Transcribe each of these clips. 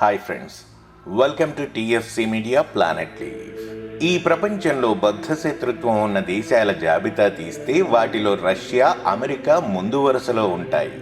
Hi friends welcome to TFC media planet leave ఈ ప్రపంచంలో బద్ధ శత్రుత్వం ఉన్న దేశాల జాబితా తీస్తే వాటిలో రష్యా అమెరికా ముందు వరుసలో ఉంటాయి.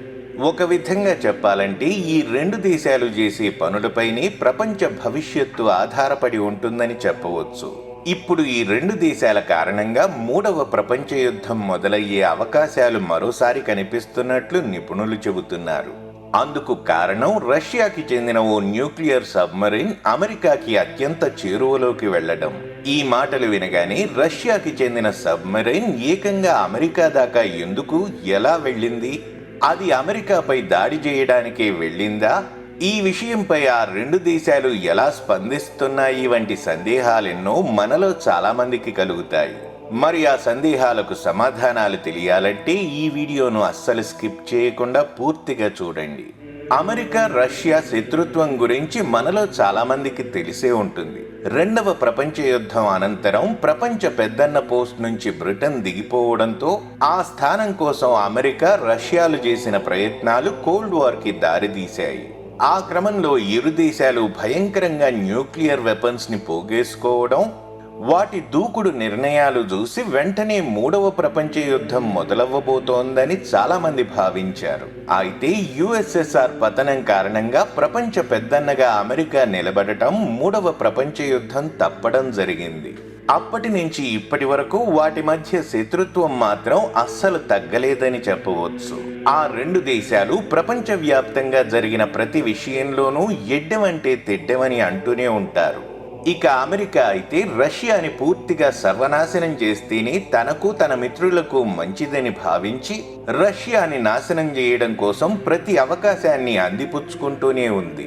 ఒక విధంగా చెప్పాలంటే ఈ రెండు దేశాలు చేసే పనులపైనే ప్రపంచ భవిష్యత్తు ఆధారపడి ఉంటుందని చెప్పవచ్చు. ఇప్పుడు ఈ రెండు దేశాల కారణంగా మూడవ ప్రపంచ యుద్ధం మొదలయ్యే అవకాశాలు మరోసారి కనిపిస్తున్నట్లు నిపుణులు చెబుతున్నారు. అందుకు కారణం రష్యాకి చెందిన ఓ న్యూక్లియర్ సబ్మరీన్ అమెరికాకి అత్యంత చేరువలోకి వెళ్ళడం ఈ మాటలు వినగానే రష్యాకి చెందిన సబ్మరీన్ ఏకంగా అమెరికా దాకా ఎందుకు ఎలా వెళ్ళింది? అది అమెరికాపై దాడి చేయడానికే వెళ్ళిందా? ఈ విషయంపై ఆ రెండు దేశాలు ఎలా స్పందిస్తున్నాయి వంటి సందేహాలెన్నో మనలో చాలామందికి కలుగుతాయి. మరి ఆ సందేహాలకు సమాధానాలు తెలియాలంటే ఈ వీడియోను అస్సలు స్కిప్ చేయకుండా పూర్తిగా చూడండి. అమెరికా రష్యా శత్రుత్వం గురించి మనలో చాలామందికి తెలిసే ఉంటుంది. రెండవ ప్రపంచ యుద్ధం అనంతరం ప్రపంచ పెద్దన్న పోస్ట్ నుంచి బ్రిటన్ దిగిపోవడంతో ఆ స్థానం కోసం అమెరికా రష్యాలు చేసిన ప్రయత్నాలు కోల్డ్ వార్కి దారితీశాయి ఆ క్రమంలో ఇరు దేశాలు భయంకరంగా న్యూక్లియర్ వెపన్స్ని పోగేసుకోవడం వాటి దూకుడు నిర్ణయాలు చూసి వెంటనే మూడవ ప్రపంచ యుద్ధం మొదలవ్వబోతోందని చాలామంది భావించారు. అయితే యుఎస్ఎస్ఆర్ పతనం కారణంగా ప్రపంచ పెద్దన్నగా అమెరికా నిలబడటం మూడవ ప్రపంచ యుద్ధం తప్పడం జరిగింది. అప్పటి నుంచి ఇప్పటి వరకు వాటి మధ్య శత్రుత్వం మాత్రం అస్సలు తగ్గలేదని చెప్పవచ్చు. ఆ రెండు దేశాలు ప్రపంచవ్యాప్తంగా జరిగిన ప్రతి విషయంలోనూ ఎడ్డమంటే తెడ్డమని అంటూనే ఉంటారు. ఇక అమెరికా అయితే రష్యాని పూర్తిగా సర్వనాశనం చేస్తేనే తనకు తన మిత్రులకు మంచిదని భావించి రష్యాని నాశనం చేయడం కోసం ప్రతి అవకాశాన్ని అందిపుచ్చుకుంటూనే ఉంది.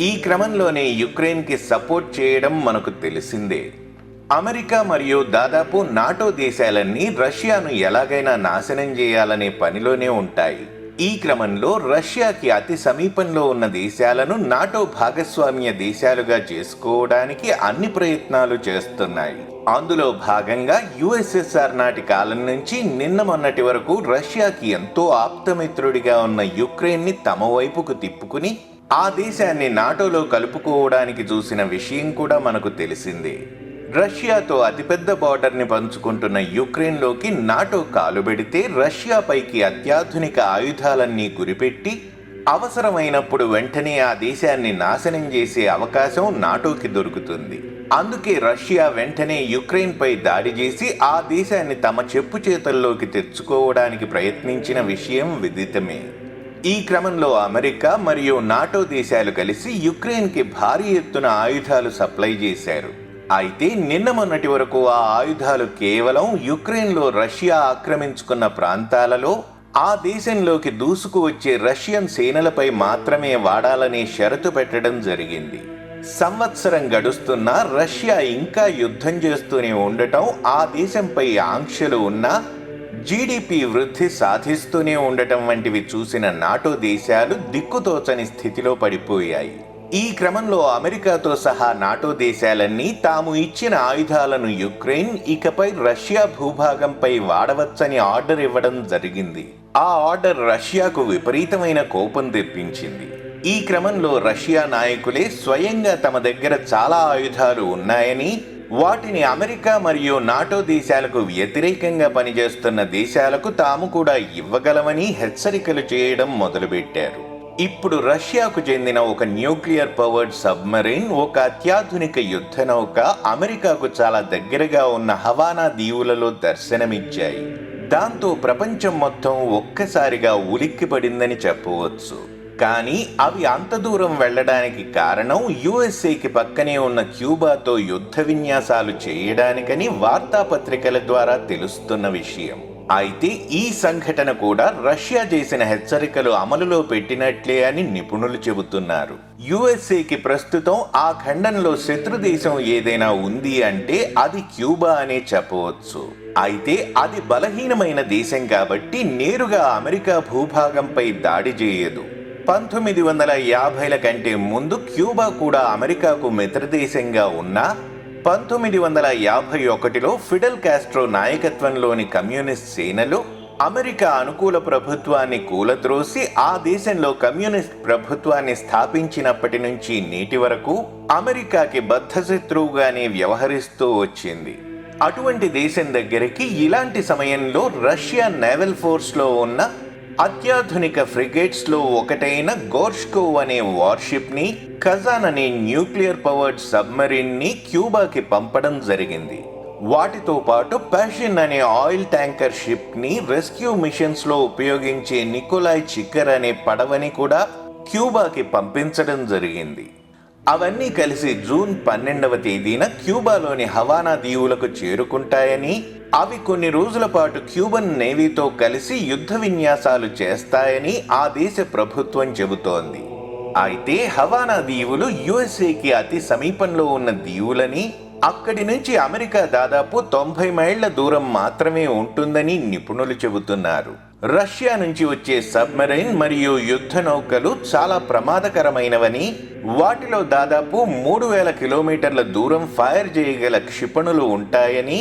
ఈ క్రమంలోనే యుక్రెయిన్కి సపోర్ట్ చేయడం మనకు తెలిసిందే. అమెరికా మరియు దాదాపు నాటో దేశాలన్నీ రష్యాను ఎలాగైనా నాశనం చేయాలనే పనిలోనే ఉంటాయి. ఈ క్రమంలో రష్యాకి అతి సమీపంలో ఉన్న దేశాలను నాటో భాగస్వామ్య దేశాలుగా చేసుకోవడానికి అన్ని ప్రయత్నాలు చేస్తున్నాయి. అందులో భాగంగా యుఎస్ఎస్ఆర్ నాటి కాలం నుంచి నిన్న మొన్నటి వరకు రష్యాకి ఎంతో ఆప్తమిత్రుడిగా ఉన్న యుక్రెయిన్ని తమ వైపుకు తిప్పుకుని ఆ దేశాన్ని నాటోలో కలుపుకోవడానికి చూసిన విషయం కూడా మనకు తెలిసిందే. రష్యాతో అతిపెద్ద బార్డర్ని పంచుకుంటున్న యుక్రెయిన్లోకి నాటో కాలుబెడితే రష్యాపైకి అత్యాధునిక ఆయుధాలన్నీ గురిపెట్టి అవసరమైనప్పుడు వెంటనే ఆ దేశాన్ని నాశనం చేసే అవకాశం నాటోకి దొరుకుతుంది. అందుకే రష్యా వెంటనే యుక్రెయిన్పై దాడి చేసి ఆ దేశాన్ని తమ చెప్పు చేతల్లోకి తెచ్చుకోవడానికి ప్రయత్నించిన విషయం విదితమే. ఈ క్రమంలో అమెరికా మరియు నాటో దేశాలు కలిసి యుక్రెయిన్కి భారీ ఎత్తున ఆయుధాలు సప్లై చేశారు. అయితే నిన్న మొన్నటి వరకు ఆ ఆయుధాలు కేవలం యుక్రెయిన్లో రష్యా ఆక్రమించుకున్న ప్రాంతాలలో ఆ దేశంలోకి దూసుకు వచ్చే రష్యన్ సేనలపై మాత్రమే వాడాలనే షరతు పెట్టడం జరిగింది. సంవత్సరం గడుస్తున్నా రష్యా ఇంకా యుద్ధం చేస్తూనే ఉండటం ఆ దేశంపై ఆంక్షలు ఉన్నా జీడిపి వృద్ధి సాధిస్తూనే ఉండటం వంటివి చూసిన నాటో దేశాలు దిక్కుతోచని స్థితిలో పడిపోయాయి. ఈ క్రమంలో అమెరికాతో సహా నాటో దేశాలన్నీ తాము ఇచ్చిన ఆయుధాలను యుక్రెయిన్ ఇకపై రష్యా భూభాగంపై వాడవచ్చని ఆర్డర్ ఇవ్వడం జరిగింది. ఆ ఆర్డర్ రష్యాకు విపరీతమైన కోపం తెప్పించింది. ఈ క్రమంలో రష్యా నాయకులే స్వయంగా తమ దగ్గర చాలా ఆయుధాలు ఉన్నాయని వాటిని అమెరికా మరియు నాటో దేశాలకు వ్యతిరేకంగా పనిచేస్తున్న దేశాలకు తాము కూడా ఇవ్వగలమని హెచ్చరికలు చేయడం మొదలుపెట్టారు. ఇప్పుడు రష్యాకు చెందిన ఒక న్యూక్లియర్ పవర్డ్ సబ్మరీన్ ఒక అత్యాధునిక యుద్ధ నౌక అమెరికాకు చాలా దగ్గరగా ఉన్న హవానా దీవులలో దర్శనమిచ్చాయి. దాంతో ప్రపంచం మొత్తం ఒక్కసారిగా ఉలిక్కిపడిందని చెప్పవచ్చు. కానీ అవి అంత దూరం వెళ్ళడానికి కారణం యుఎస్ఏకి పక్కనే ఉన్న క్యూబాతో యుద్ధ విన్యాసాలు చేయడానికని వార్తాపత్రికల ద్వారా తెలుస్తున్న విషయం. అయితే ఈ సంఘటన కూడా రష్యా చేసిన హెచ్చరికలు అమలులో పెట్టినట్లే అని నిపుణులు చెబుతున్నారు. యుఎస్ఏకి ప్రస్తుతం ఆ ఖండంలో శత్రు దేశం ఏదైనా ఉంది అంటే అది క్యూబా అనే చెప్పవచ్చు. అయితే అది బలహీనమైన దేశం కాబట్టి నేరుగా అమెరికా భూభాగంపై దాడి చేయదు. పంతొమ్మిది వందల యాభైల కంటే ముందు క్యూబా కూడా అమెరికాకు మిత్రదేశంగా ఉన్నా పంతొమ్మిది వందల యాభై ఒకటిలో ఫిడెల్ కాస్ట్రో నాయకత్వంలోని కమ్యూనిస్ట్ సేనలు అమెరికా అనుకూల ప్రభుత్వాన్ని కూలద్రోసి ఆ దేశంలో కమ్యూనిస్ట్ ప్రభుత్వాన్ని స్థాపించినప్పటి నుంచి నేటి వరకు అమెరికాకి బద్ధశత్రువుగానే వ్యవహరిస్తూ వచ్చింది. అటువంటి దేశం దగ్గరికి ఇలాంటి సమయంలో రష్యా నేవల్ ఫోర్స్లో ఉన్న అత్యాధునిక ఫ్రిగేట్స్లో ఒకటైన గోర్ష్కోవ్ అనే వార్షిప్ని కజాన్ అనే న్యూక్లియర్ పవర్డ్ సబ్మరీన్ని క్యూబాకి పంపడం జరిగింది. వాటితో పాటు ప్యాషన్ అనే ఆయిల్ ట్యాంకర్ షిప్ని రెస్క్యూ మిషన్స్లో ఉపయోగించే నికోలాయ్ చిక్కర్ అనే పడవని కూడా క్యూబాకి పంపించడం జరిగింది. అవన్నీ కలిసి జూన్ పన్నెండవ తేదీన క్యూబాలోని హవానా దీవులకు చేరుకుంటాయని అవి కొన్ని రోజుల పాటు క్యూబన్ నేవీతో కలిసి యుద్ధ విన్యాసాలు చేస్తాయని ఆ దేశ ప్రభుత్వం చెబుతోంది. అయితే హవానా దీవులు యుఎస్ఏకి అతి సమీపంలో ఉన్న దీవులని అక్కడి నుంచి అమెరికా దాదాపు తొంభై మైళ్ళ దూరం మాత్రమే ఉంటుందని నిపుణులు చెబుతున్నారు. రష్యా నుంచి వచ్చే సబ్మెరైన్ మరియు యుద్ధ నౌకలు చాలా ప్రమాదకరమైనవని వాటిలో దాదాపు మూడు వేల కిలోమీటర్ల దూరం ఫైర్ చేయగల క్షిపణులు ఉంటాయని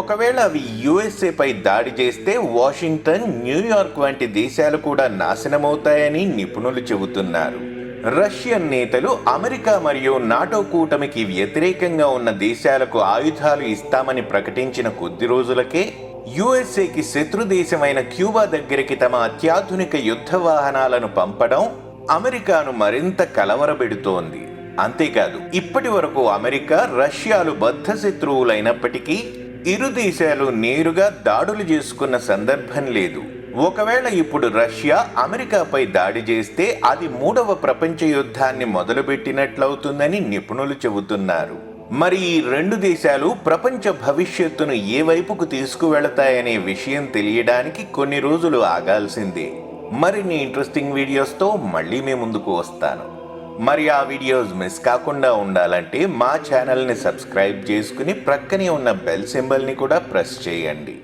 ఒకవేళ అవి యుఎస్ఏ పై దాడి చేస్తే వాషింగ్టన్ న్యూయార్క్ వంటి దేశాలు కూడా నాశనమవుతాయని నిపుణులు చెబుతున్నారు. రష్యన్ నేతలు అమెరికా మరియు నాటో కూటమికి వ్యతిరేకంగా ఉన్న దేశాలకు ఆయుధాలు ఇస్తామని ప్రకటించిన కొద్ది రోజులకే యుఎస్ఏకి శత్రు దేశమైన క్యూబా దగ్గరికి తమ అత్యాధునిక యుద్ధ వాహనాలను పంపడం అమెరికాను మరింత కలవరబెడుతోంది. అంతేకాదు ఇప్పటి వరకు అమెరికా రష్యాలు బద్ధ శత్రువులైనప్పటికీ ఇరు దేశాలు నేరుగా దాడులు చేసుకున్న సందర్భం లేదు. ఒకవేళ ఇప్పుడు రష్యా అమెరికాపై దాడి చేస్తే అది మూడవ ప్రపంచ యుద్ధాన్ని మొదలుపెట్టినట్లవుతుందని నిపుణులు చెబుతున్నారు. మరి ఈ రెండు దేశాలు ప్రపంచ భవిష్యత్తును ఏ వైపుకు తీసుకువెళతాయనే విషయం తెలియడానికి కొన్ని రోజులు ఆగాల్సిందే. మరిన్ని ఇంట్రెస్టింగ్ వీడియోస్తో మళ్ళీ మీ ముందుకు వస్తాను. మరి ఆ వీడియోస్ మిస్ కాకుండా ఉండాలంటే మా ఛానల్ని సబ్స్క్రైబ్ చేసుకుని ప్రక్కనే ఉన్న బెల్ సింబల్ని కూడా ప్రెస్ చేయండి.